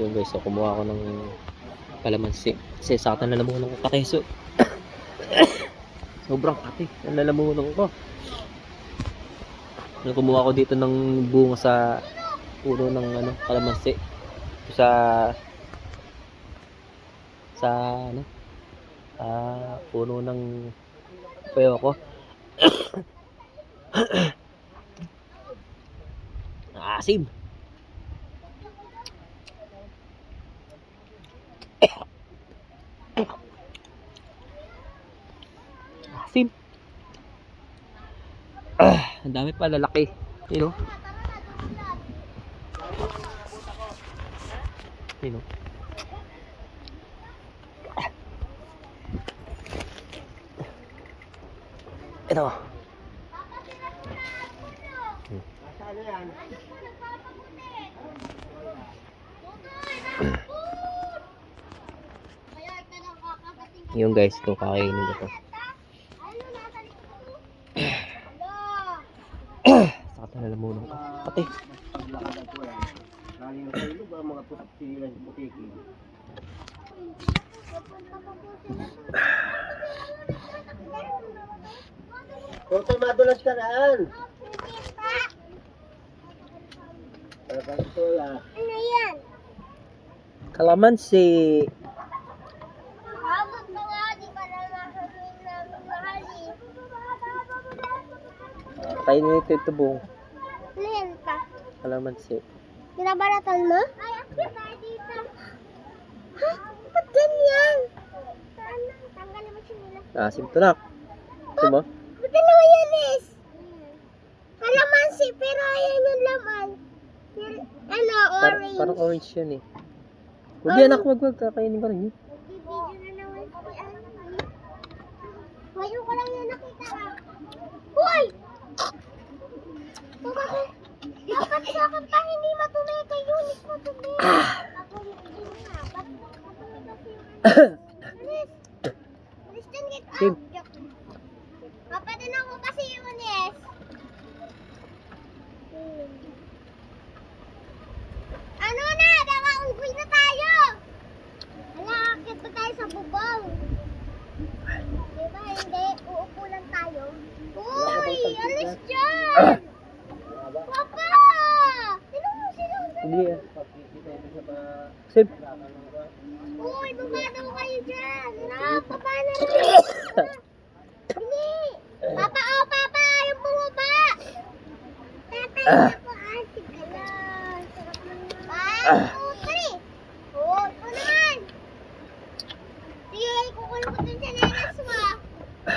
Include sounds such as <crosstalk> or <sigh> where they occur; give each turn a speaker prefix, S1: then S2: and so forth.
S1: Yun guys, so kumuha ako ng kalamansi. Kasi sakta na lamunong ko kateso. <coughs> Sobrang kati. Ang lalamunong ko. Nung kumuha ko dito ng bunga sa puno ng ano, kalamansi. Sa sa ano sa puno ng payo ko. <coughs> Asim. Asim. Ah, ang dami pa lalaki. You know? You know? Ito. Yung guys, ito kakainin ko to. Sakit na lamunong ko. Pati.
S2: Paglakadan ko yan. Galing sa ilo ba mga puti ng butiki. Total madulas ka naan.
S3: Ano yan?
S1: Kalamansi. Kainin ito ito buong? Kalamansi.
S3: Binabalatan mo? Ay, akit tayo dito. Ha? Ba't ganyan? Tanggalin mo siya nila.
S1: Asim to na. Ito mo?
S3: Ba't dalawa yan, Is? Kalamansi, pero ayan yung laman. Ano,
S1: Par
S3: orange.
S1: parang orange yan eh. Huwag yan ako, wag wag. Kakainin ko rin yun.
S3: Video na naman si ano. Ngayon ko lang yan nakita ah. Hoy! Bakit? Dapat sa akin pa hindi matumi kay Yunis matumi. Ako hindi nga. Ba't matumi kasi yung ano? Alis. Alis dyan get out.
S1: Sim.
S3: Joke. Papadala ko kasi Yunis. Hmm. Ano na? Nakaugoy na tayo. Wala, akit pa tayo sa bubong. Diba, hindi? Uupo lang tayo. Uy, alis dyan! Papa! Sino mo?
S1: Hindi ah. Sim.
S3: Uy, baba daw kayo dyan! Na, papa na rin! Hindi! Papa, oh, papa! Yung bumaba! Tatay na po, asig ka lang. Sarap naman. One, two,